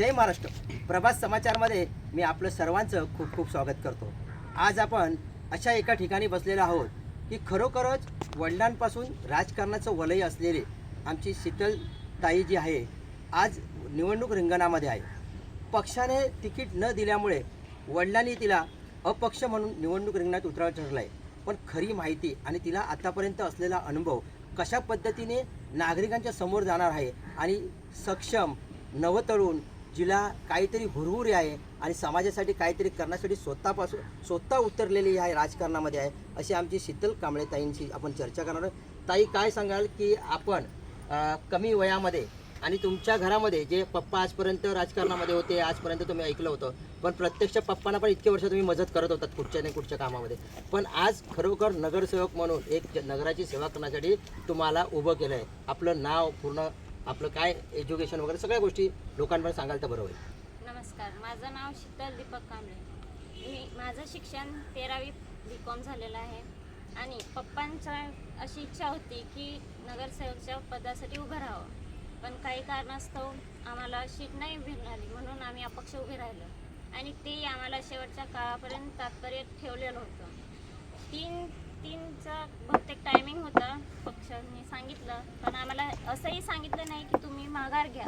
जय महाराष्ट्र. प्रभात समाचारमध्ये मी आपलं सर्वांचं खूप खूप स्वागत करतो. आज आपण अशा एका ठिकाणी बसलेलो आहोत की खरोखरच वडिलांपासून राजकारणाचं वलय असलेले आमची शीतल ताई जी आहे आज निवडणूक रिंगणामध्ये आहे. पक्षाने तिकीट न दिल्यामुळे वडिलांनी तिला अपक्ष म्हणून निवडणूक रिंगणात उतरावं ठरलं आहे पण खरी माहिती आणि तिला आतापर्यंत असलेला अनुभव कशा पद्धतीने नागरिकांच्या समोर जाणार आहे आणि सक्षम नवतरुण जिला काहीतरी हुरहुरी आहे आणि समाजासाठी काहीतरी करण्यासाठी स्वतःपासून स्वतः उतरलेली आहे राजकारणामध्ये आहे अशी आमची शीतल कांबळे ताईंशी आपण चर्चा करणार आहोत. ताई काय सांगाल की आपण कमी वयामध्ये आणि तुमच्या घरामध्ये जे पप्पा आजपर्यंत राजकारणामध्ये होते आजपर्यंत तुम्ही ऐकलं होतं पण प्रत्यक्ष पप्पांना पण इतके वर्ष तुम्ही मदत करत होतात कुठच्या नाही कुठच्या कामामध्ये. पण आज खरोखर नगरसेवक म्हणून एक ज- नगराची सेवा करण्यासाठी तुम्हाला उभं केलं आहे आपलं नाव पूर्ण आपलं काय एज्युकेशन वगैरे सगळ्या गोष्टी लोकांपर्यंत सांगाल तर बरं होईल. नमस्कार माझं नाव शीतल दीपक कांबळे. मी माझं शिक्षण तेरावी बी कॉम झालेलं आहे. आणि पप्पांच्या अशी इच्छा होती की नगरसेवकच्या पदासाठी उभं राहावं. पण काही कारणास्तव आम्हाला सीट नाही मिळाली म्हणून आम्ही अपक्ष उभे राहिलो. आणि ते आम्हाला शेवटच्या काळापर्यंत तात्पर्य ठेवलेलं होतं. तीन तीनचं बहुतेक टायमिंग होता पक्षांनी सांगितलं. पण आम्हाला असंही सांगितलं नाही की तुम्ही माघार घ्या.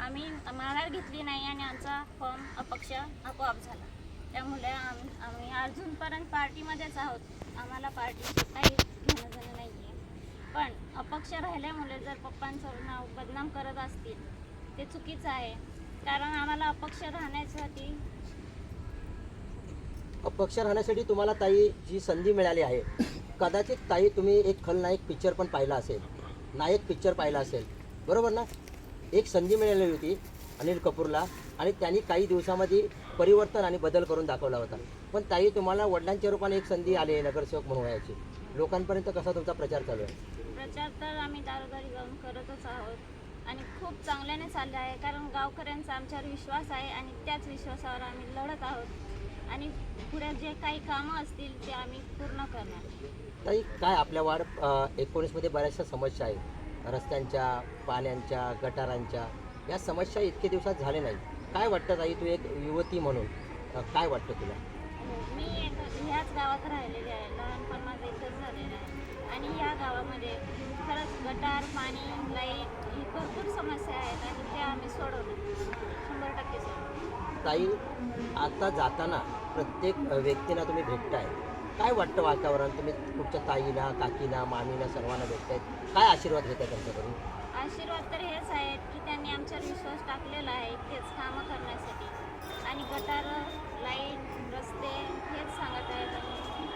आम्ही माघार घेतली नाही आणि आमचा फॉर्म अपक्ष आपोआप झाला. त्यामुळे आम आम्ही अजूनपर्यंत पार्टीमध्येच आहोत. आम्हाला पार्टी काही घेणं जाणं नाही आहे पण अपक्ष राहिल्यामुळे जर पप्पांचं नाव बदनाम करत असतील ते चुकीचं आहे. कारण आम्हाला अपक्ष राहण्यासाठी अपक्ष राहण्यासाठी तुम्हाला ताई जी संधी मिळाली आहे कदाचित ताई तुम्ही एक खलनायक पिक्चर पण पाहिला असेल. नायक पिक्चर पाहिला असेल. बरोबर ना? एक संधी मिळालेली होती अनिल कपूरला आणि त्यांनी काही दिवसामध्ये परिवर्तन आणि बदल करून दाखवला होता. पण ताई तुम्हाला वडिलांच्या रूपाने एक संधी आली आहे नगरसेवक म्हणून व्हायची लोकांपर्यंत कसा तुमचा प्रचार चालू आहे? प्रचार तर आम्ही दारोदारी जाऊन करतच आहोत. आणि खूप चांगल्याने चालले आहे कारण गावकऱ्यांचा आमच्यावर विश्वास आहे आणि त्याच विश्वासावर आम्ही लढत आहोत. आणि पुढे जे काही कामं असतील ते आम्ही पूर्ण करणार. ताई काय आपल्या वाढ एकोणीसमध्ये बऱ्याचशा समस्या आहेत. रस्त्यांच्या पाण्याच्या गटारांच्या. या समस्या इतके दिवसात झाले नाही काय वाटतं ताई तू एक युवती म्हणून काय वाटतं तुला? मी एक ह्याच गावात राहिलेली आहे. लहानपण माझं इथंच झालेलं आहे. आणि ह्या गावामध्ये खरंच गटार पाणी लाइट ही भरपूर समस्या आहेत आणि त्या आम्ही सोडवल्या. शंभर टक्के ताई आता जाताना प्रत्येक व्यक्तीला तुम्ही भेटताय. काय वाटतं वातावरण? तुम्ही कुठच्या ताईला काकीला मामीला सर्वांना भेटतायत काय आशीर्वाद घेताय त्यांच्याकडून? आशीर्वाद तर हेच आहेत की त्यांनी आमच्यावर विश्वास टाकलेला आहे तेच कामं करण्यासाठी. आणि गटार लाइट रस्ते हेच सांगत आहेत.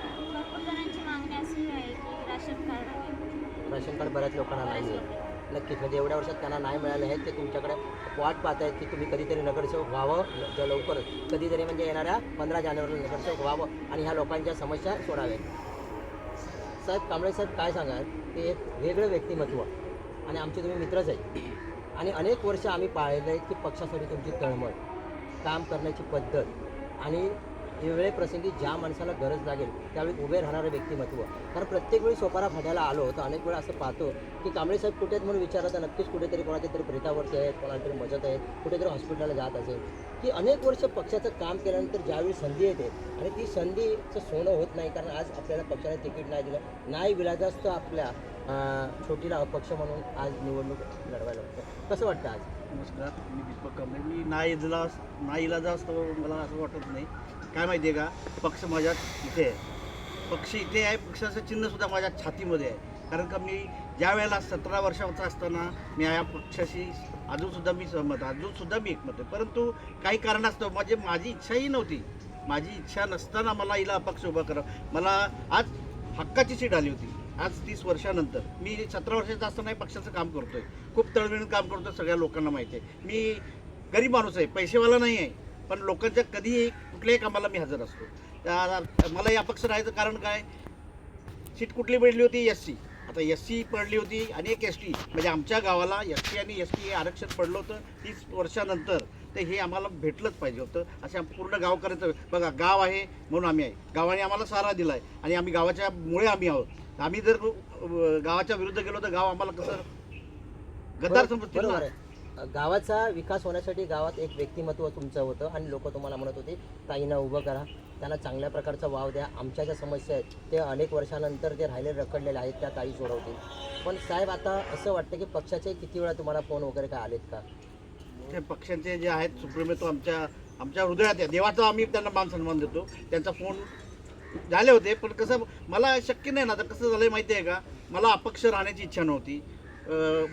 आणि भरपूर जणांची मागणी अशी आहे की राशन कार्ड राशन कार्ड बऱ्याच लोकांना नाही आहे. नक्कीच. म्हणजे एवढ्या वर्षात त्यांना नाही मिळाले आहेत. ते तुमच्याकडे वाट पाहत आहेत की तुम्ही कधीतरी नगरसेवक व्हावं. लवकरच कधीतरी म्हणजे येणाऱ्या पंधरा जानेवारीला नगरसेवक व्हावं आणि ह्या लोकांच्या समस्या सोडाव्यात. साहेब कांबळे साहेब काय सांगाल? की एक वेगळं व्यक्तिमत्व आणि आमचे तुम्ही मित्रच आहेत. आणि अनेक वर्ष आम्ही पाहिलं आहे की पक्षासाठी तुमची तळमळ काम करण्याची पद्धत आणि वेगळे प्रसंगी ज्या माणसाला गरज लागेल त्यावेळी उभे राहणारं व्यक्तिमत्व. कारण प्रत्येक वेळी सोपारा फाट्याला आलो तर अनेक वेळा असं पाहतो की कांबळे साहेब कुठे आहेत म्हणून विचारलं तर नक्कीच कुठेतरी कोणाच्या तरी प्रेतावरती आहेत कोणाला तरी मजत आहेत कुठेतरी हॉस्पिटलला जात असेल. की अनेक वर्ष पक्षाचं काम केल्यानंतर ज्यावेळी संधी येते आणि ती संधीचं सोनं होत नाही कारण आज आपल्याला पक्षाने तिकीट नाही दिलं नाही विलाजास्त आपल्या छोटीला अपक्ष म्हणून आज निवडणूक लढवायला लागतं. कसं वाटतं आज? नमस्कार मी दीपक कांबळे. मी नाही इजला नाही इलाजा असतो मला असं वाटत नाही. काय माहिती आहे का? पक्ष माझ्या इथे आहे. पक्ष इथे आहे पक्षाचं चिन्हसुद्धा माझ्या छातीमध्ये आहे. कारण का मी ज्या वेळेला सतरा वर्षाचा असताना मी या पक्षाशी अजूनसुद्धा मी सहमत अजूनसुद्धा मी एकमत आहे. परंतु काही कारणास्तव म्हणजे माझी इच्छाही नव्हती. माझी इच्छा नसताना मला हिला अपक्ष उभा करा मला आज हक्काची सीट आली होती. आज तीस वर्षानंतर. मी सतरा वर्षाचा असताना पक्षाचं काम करतोय. खूप तळमळीनं काम करतोय सगळ्या लोकांना माहिती आहे. मी गरीब माणूस आहे. पैसेवाला नाही आहे. पण लोकांच्या कधीही कुठल्याही कामाला मी हजर असतो. त्या- मला या अपक्ष राहायचं कारण काय? सीट कुठली पडली होती? S C. आता एस सी पडली होती आणि एक एस टी. म्हणजे आमच्या गावाला एस टी आणि एस टी हे आरक्षण पडलं होतं तीस वर्षानंतर. ते हे आम्हाला भेटलंच पाहिजे होतं. असे आम- पूर्ण गावकऱ्याचं बघा गाव आहे म्हणून आम्ही आहे. गावाने आम्हाला सहारा दिला आहे आणि आम्ही गावाच्या मुळे आम्ही आहोत. आम्ही जर गावाच्या विरुद्ध गेलो तर गाव आम्हाला कसं? गद्दार समजतो आहे. गावाचा विकास होण्यासाठी गावात एक व्यक्तिमत्व तुमचं होतं आणि लोक तुम्हाला म्हणत होते ताईंना उभं करा. त्यांना चांगल्या प्रकारचा वाव द्या. आमच्या ज्या समस्या आहेत ते अनेक वर्षानंतर जे राहिले रखडलेले आहेत त्या ताई सोडवतील. पण साहेब आता असं वाटतं की पक्षाचे किती वेळा तुम्हाला फोन वगैरे काय आलेत का? ते पक्षांचे जे आहेत सुप्रीमेतो आमच्या आमच्या हृदयात आहे. देवाचा आम्ही त्यांना मान सन्मान देतो. त्यांचा फोन झाले होते पण कसं मला शक्य नाही ना. तर कसं झालं माहिती आहे का? मला अपक्ष राहण्याची इच्छा नव्हती.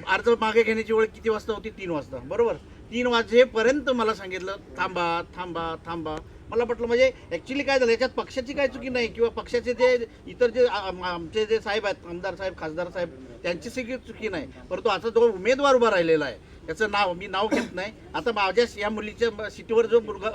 अर्ज मागे घेण्याची वेळ किती वाजता होती? तीन वाजता. बरोबर? तीन वाजेपर्यंत मला सांगितलं थांबा थांबा थांबा. मला म्हटलं म्हणजे ॲक्च्युली काय झालं? याच्यात पक्षाची काय चुकी नाही किंवा पक्षाचे जे इतर जे आमचे जे साहेब आहेत आमदार साहेब खासदार साहेब त्यांची सगळी चुकी नाही. परंतु आता जो उमेदवार उभा राहिलेला आहे त्याचं नाव मी नाव घेत नाही. आता माझ्या या मुलीच्या सिटीवर सीटीवर जो मुलगा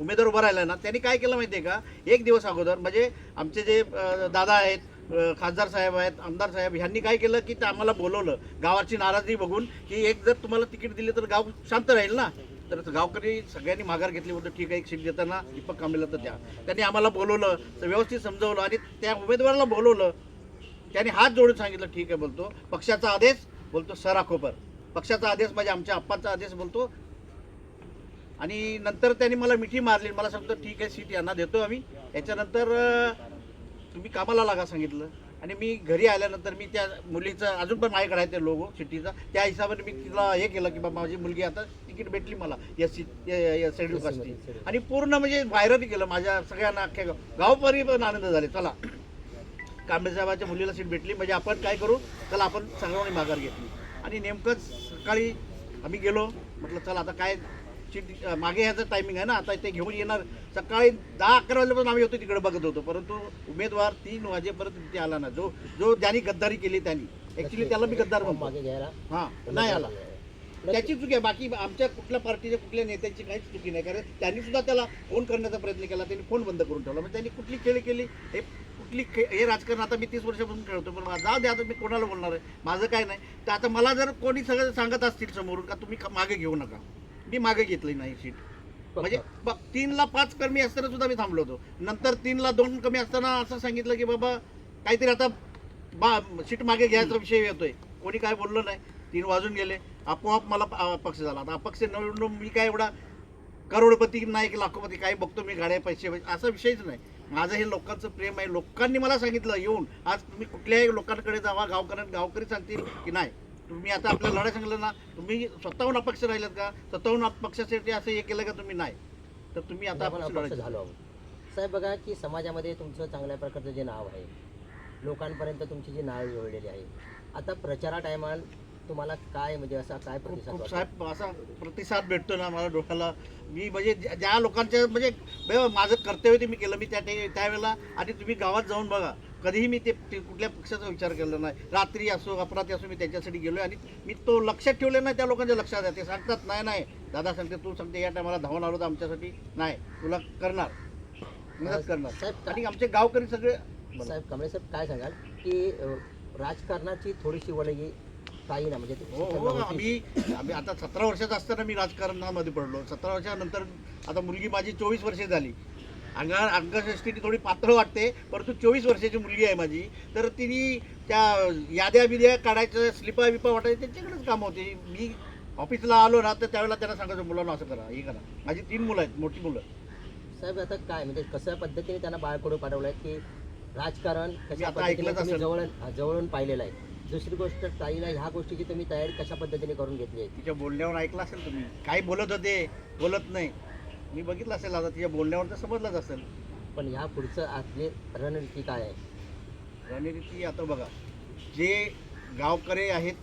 उमेदवार उभा राहिला ना त्यांनी काय केलं माहिती आहे का? एक दिवस अगोदर म्हणजे आमचे जे दादा आहेत खासदार साहेब आहेत आमदार साहेब ह्यांनी काय केलं की ते आम्हाला बोलवलं. गावाची नाराजी बघून की एक जर तुम्हाला तिकीट दिले तर गाव शांत राहील ना? तर गावकरी सगळ्यांनी माघार घेतली होतं ठीक आहे एक सीट देताना दीपक कांबलेला तर द्या. त्यांनी आम्हाला बोलवलं तर व्यवस्थित समजवलं आणि त्या उमेदवाराला बोलवलं. त्याने हात जोडून सांगितलं ठीक आहे बोलतो. पक्षाचा आदेश बोलतो सराखोपर पक्षाचा आदेश म्हणजे आमच्या आप्पांचा आदेश बोलतो. आणि नंतर त्यांनी मला मिठी मारली. मला सांगतो ठीक आहे सीट यांना देतो आम्ही. याच्यानंतर तुम्ही कामाला लागा सांगितलं. आणि मी घरी आल्यानंतर मी त्या मुलीचं अजून पण माझ्याकडे आहे ते लोगो सिटीचा. त्या हिशोबाने मी तिला हे केलं की बाबा माझी मुलगी आता तिकीट भेटली मला या सी शेड्यूल कास्टची आणि पूर्ण म्हणजे व्हायरल केलं. माझ्या सगळ्यांना अख्ख्या गाव गावपरी पण आनंद झाले. चला. कांबळे साहेबाच्या मुलीला सीट भेटली. म्हणजे आपण काय करू? चला आपण सगळ्यांनी माघार घेतली. आणि नेमकंच सकाळी आम्ही गेलो. म्हटलं चला आता काय मागे ह्याचं टायमिंग आहे ना आता ते घेऊन येणार. सकाळी दहा अकरा वाजल्यापासून आम्ही होतो तिकडे बघत होतो. परंतु उमेदवार तीन वाजेपर्यंत तिथे आला ना. जो जो ज्यांनी गद्दारी केली त्यांनी. ॲक्च्युली त्याला मी गद्दार म्हणतो. हां नाही आला. त्याची चुकी आहे. बाकी आमच्या कुठल्या पार्टीच्या कुठल्या नेत्यांची काहीच चुकी नाही. कारण त्यांनी सुद्धा त्याला फोन करण्याचा प्रयत्न केला. त्यांनी फोन बंद करून ठेवला. म्हणजे त्यांनी कुठली खेळ केली? हे कुठली खे हे राजकारण आता मी तीस वर्षापासून खेळतो. पण जाऊ द्या आता मी कोणाला बोलणार आहे? माझं काय नाही. तर आता मला जर कोणी सगळं सांगत असतील समोरून का तुम्ही मागे घेऊ नका. मी मागे घेतली नाही सीट. म्हणजे ब- तीनला पाच कमी असताना सुद्धा मी थांबलो होतो. नंतर तीनला दोन कमी असताना असं सांगितलं की बाबा काहीतरी आता बा सीट मागे घ्यायचा विषय येतोय. कोणी काय बोललं नाही. तीन वाजून गेले. आपोआप मला प- अपक्ष झाला. आता अपक्ष निवडून मी काय एवढा करोडपती नाही की लाखोपती काय बघतो मी गाड्या पैसे पैसे असा विषयच नाही. माझं हे लोकांचं प्रेम आहे. लोकांनी मला सांगितलं येऊन. आज तुम्ही कुठल्याही लोकांकडे जावा गावकऱ्यां गावकरी सांगतील की नाही. तुम्ही आता आपल्या लढाई सांगलं ना तुम्ही स्वतःहून अपक्ष राहिलेत का? स्वतःहून अपक्षासाठी असं हे केलं का तुम्ही? नाही. तर तुम्ही आता आपण अपक्ष. झालो आहोत. साहेब बघा की समाजामध्ये तुमचं चांगल्या प्रकारचं जे नाव आहे लोकांपर्यंत तुमची जी नाव जोडलेली आहे आता प्रचारा टायमाला तुम्हाला काय म्हणजे असा काय प्रतिसाद? साहेब असा प्रतिसाद भेटतो ना मला डोक्याला. मी म्हणजे ज्या लोकांच्या म्हणजे माझं कर्तव्य ते मी केलं. मी त्या त्यावेळेला आणि तुम्ही गावात जाऊन बघा. कधीही मी ते कुठल्या पक्षाचा विचार केला नाही. रात्री असो अपरात्री असो मी त्यांच्यासाठी गेलो आणि मी तो लक्षात ठेवले नाही त्या लोकांच्या लक्षात आहे. ते सांगतात नाही नाही दादा सांगते तू सांगते या टायमाला धावून आलो तर आमच्यासाठी नाही तुला करणार. मदत करणार. साहेब आणि आमचे गावकरी सगळे. साहेब कमळे साहेब काय सांगाल की राजकारणाची थोडीशी वळगी काही ना म्हणजे हो हो आम्ही आम्ही आता सतरा वर्षाचा असताना मी राजकारणामध्ये पडलो. सतरा वर्षानंतर आता मुलगी माझी चोवीस वर्षे झाली. अंगा अंगष्टीने थोडी पातळ वाटते परंतु चोवीस वर्षाची मुलगी आहे माझी. तर तिने त्या याद्या बिद्या काढायचं स्लिपा बिपा वाटायचं त्यांच्याकडेच काम होते. मी ऑफिसला आलो ना तर त्यावेळेला त्यांना सांगायचं मुलांना असं करा हे करा. माझी तीन मुलं आहेत मोठी मुलं. साहेब आता काय म्हणजे कशा पद्धतीने त्यांना बाळकडू पाठवलंय की राजकारण कशा आता पद्धतीने ऐकलंच तुम्ही असेल. जवळ जवळून पाहिलेलं आहे. दुसरी गोष्ट ताईला ह्या गोष्टीची तुम्ही तयारी कशा पद्धतीने करून घेतली आहे? तिच्या बोलण्यावर ऐकलं असेल तुम्ही. काही बोलत होते बोलत नाही. मी बघितलं असेल आता तिच्या बोलण्यावर तर समजलंच असेल. पण ह्या पुढचं आपली रणनीती काय आहे? रणनीती आता बघा जे गावकरे आहेत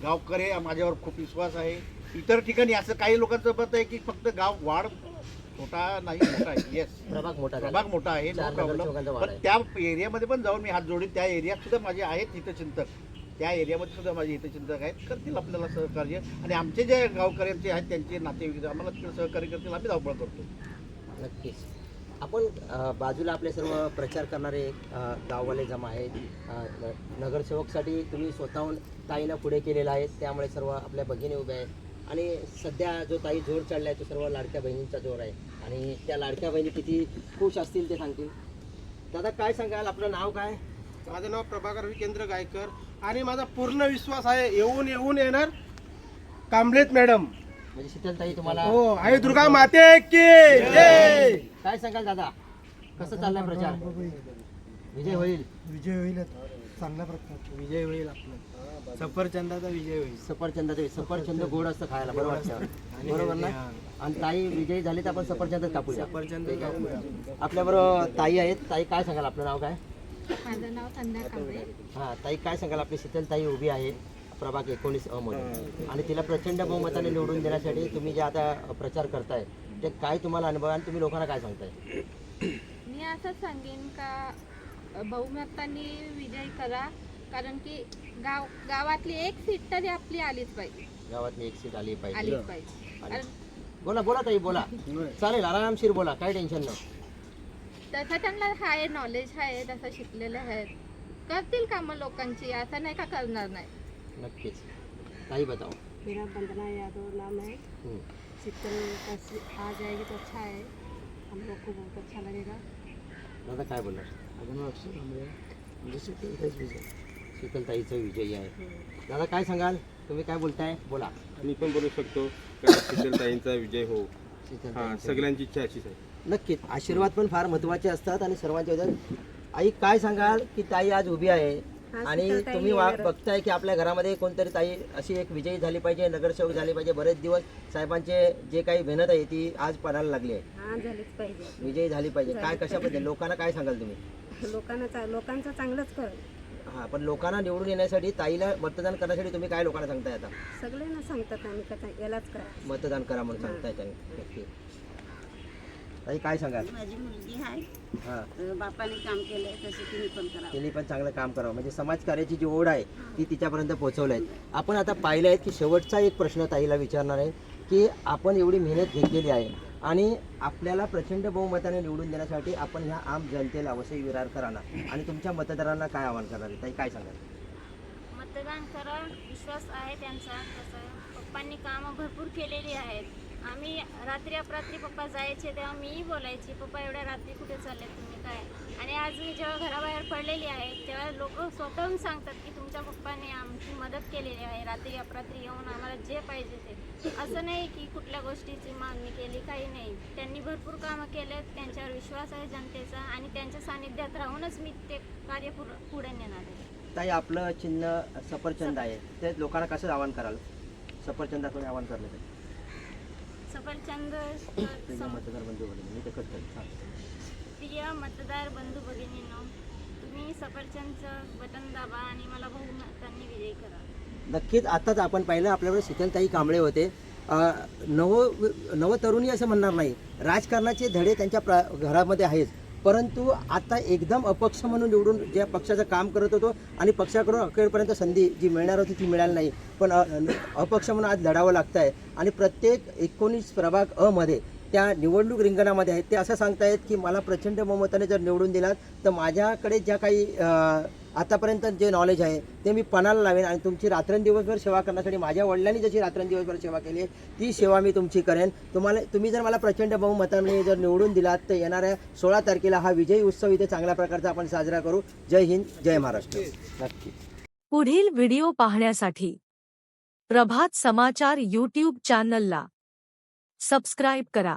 गावकरे माझ्यावर खूप विश्वास आहे. इतर ठिकाणी असं काही लोकांचं मत आहे की फक्त गाव वाढ छोटा नाही मोठा आहे. येस प्रभाग मोठा. प्रभाग मोठा आहे पण. त्या एरियामध्ये पण जाऊन मी हात जोडीन. त्या एरियात सुद्धा माझे आहेत हितचिंतक त्या एरियामध्ये सुद्धा माझे हितचिंतक आहेत. करतील आपल्याला सहकार्य. आणि आमचे जे गावकऱ्यांचे आहेत त्यांचे नातेवाईक आम्हाला तिकडे सहकार्य करतील आम्ही धावपळ करतो. नक्कीच. आपण बाजूला आपले सर्व प्रचार करणारे गाववाले जमा आहेत. नगरसेवकसाठी तुम्ही स्वतःहून ताईनं पुढे केलेलं आहे. त्यामुळे सर्व आपल्या भगिनी उभ्या आहेत. आणि सध्या जो ताई जोर चढला आहे तो सर्व लाडक्या बहिणींचा जोर आहे. आणि त्या लाडक्या बहिणी किती खुश असतील ते सांगतील. दादा काय सांगाल? आपलं नाव काय? माझं नाव प्रभाकर विकेंद्र गायकर. आणि माझा पूर्ण विश्वास आहे येऊन येऊन येणार कांबलेत मॅडम. म्हणजे शीतलताई तुम्हाला हो आई दुर्गा माते की जय! काय सांगाल दादा? कसं चाललाय प्रचार? विजय होईल. विजय होईल चांगल्या प्रकार. विजय होईल आपला. सफरचंदाचा विजय होईल. सफरचंदाचं सफरचंद गोड असतं खायला बरं वाटतं. बरोबर ना? आणि ताई विजयी झाली तर आपण सफरचंदच कापूया. सफरचंद आपल्या बरोबर ताई आहेत. ताई काय सांगाल? आपलं नाव काय? माझं नाव संध्या कांबळे. हा ताई काय सांगाल? आपली शीतल ताई उभी आहे. प्रभाग एकोणीस अ मध्ये. आणि तिला प्रचंड बहुमताने निवडून देण्यासाठी तुम्ही जे आता प्रचार करताय ते काय तुम्हाला अनुभव आणि तुम्ही लोकांना काय सांगताय? मी असं सांगेन का बहुमताने विजय करा. कारण की गाव गावातली एक सीट तरी आपली आलीच पाहिजे. गावातली एक सीट आली पाहिजे. आलीच पाहिजे. कारण बोला बोला ताई बोला. चालेल आरामशीर बोला काय टेन्शन नाही. तसं त्यांना आहे नॉलेज आहे तसं शिकलेले आहेत. करतील कामं लोकांची असं नाही का करणार नाही? नक्कीच. ताई बताओ. मेरा वंदना यादव नाम है। हम्म. शीतल का सी- आ जाएगी तो अच्छा है। हम लोग को बहुत अच्छा लगेगा। दादा काय बोलणार? शीतलताईचं विजयी. आहे. दादा काय सांगाल? तुम्ही काय बोलताय? बोला. मी पण बोलू शकतो. का शीतलताईंचा विजय हो. हा सगळ्यांची इच्छा अशीच आहे. नक्कीच. आशीर्वाद पण फार महत्त्वाचे असतात आणि सर्वांच्या ह्याच्यात आई काय सांगाल की ताई आज उभी आहे? आणि तुम्ही वा- बघताय की आपल्या घरामध्ये कोणतरी ताई अशी एक विजयी झाली पाहिजे नगरसेवक झाली पाहिजे. बरेच दिवस साहेबांचे जे काही मेहनत आहे ती आज पणाला लागली आहे. हां झालीच पाहिजे. विजयी झाली पाहिजे. काय कशाबद्दल? लोकांना काय सांगाल तुम्ही? लोकांना चा- लोकांचं चांगलंच कर हा पण लोकांना निवडून येण्यासाठी ताईला मतदान करण्यासाठी तुम्ही काय लोकांना सांगताय आता? सगळ्यांना सांगतात आम्ही का यालाच करा. मतदान करा म्हणून सांगताय त्यांनी. नक्की. ताई काय सांगाल? माझी मुलगी आहे. हा. अ, बापाने काम केलंय तसे तुम्ही पण करा तिने पण चांगलं काम करावं. म्हणजे समाजकार्याची जी ओढ आहे ती तिच्यापर्यंत पोहोचवलं आहे आपण आता पाहिलं आहे की शेवटचा एक प्रश्न ताईला विचारणार आहे की आपण एवढी मेहनत घेतलेली आहे आणि आपल्याला प्रचंड बहुमताने निवडून देण्यासाठी आपण ह्या आम जनतेला वसई विरार कराना आणि तुमच्या मतदारांना काय आवाहन करणार आहे? ताई काय सांगाल? मतदान करा विश्वास आहे त्यांचा. तसं पप्पांनी कामं भरपूर केलेली आहेत. आम्ही रात्री अपरात्री पप्पा जायचे तेव्हा मीही बोलायची पप्पा एवढ्या रात्री कुठे चालले तुम्ही? काय? आणि आज मी जेव्हा घराबाहेर पडलेली आहे तेव्हा लोक स्वतःहून सांगतात की तुमच्या पप्पाने आमची मदत केलेली आहे रात्री अपरात्री येऊन आम्हाला जे पाहिजे ते. असं नाही की कुठल्या गोष्टीची मागणी केली काही नाही. त्यांनी भरपूर कामं केलेत त्यांच्यावर विश्वास आहे जनतेचा आणि त्यांच्या सानिध्यात राहूनच मी ते कार्य पुढे नेणार आहे. ताई आपलं चिन्ह सफरचंद आहे. ते लोकांना कसं आवाहन कराल? सफरचंदाकडे आवाहन करण्यासाठी. सफरचंद मतदार बंधू भगिनी ते करतो सांग. प्रिय मतदार बंधू भगिनींनो तुम्ही सफरचंदचं बटन दाबा आणि मला बहुमतांनी विजयी करा. नक्कीच आताच आपण पाहिलं आपल्याकडे शीतलताई कांबळे होते. नव नवतरुणी असं म्हणणार नाही. राजकारणाचे धडे त्यांच्या प्र घरामध्ये आहेत. परंतु आता एकदम अपक्ष म्हणून निवडून ज्या पक्षाचं काम करत होतो आणि पक्षाकडून अखेरपर्यंत संधी जी मिळणार होती ती मिळाली नाही. पण अपक्ष म्हणून आज लढावं लागतं आहे आणि प्रत्येक एकोणीस प्रभाग अ मध्ये त्या निवडणूक रिंगणामध्ये आहेत. ते असं सांगतायत की मला प्रचंड बहुमताने जर निवडून दिलात तर माझ्याकडे ज्या काही आतापर्यंत जे नॉलेज आहे ते मी पणाला लावेन आणि तुमची रात्रंदिवसभर सेवा करण्यासाठी माझ्या वडिलांनी जशी रात्रंदिवसभर सेवा केली ती सेवा मी तुमची करेन. तुम्हाला तुम्ही जर मला प्रचंड बहुमताने जर निवडून दिलात तर येणाऱ्या सोळा तारखेला हा विजयी उत्सव इथे चांगल्या प्रकारचा आपण साजरा करू. जय हिंद जय महाराष्ट्र. नक्की. पुढील व्हिडिओ पाहण्यासाठी प्रभात समाचार यूट्यूब चॅनलला सबस्क्राईब करा.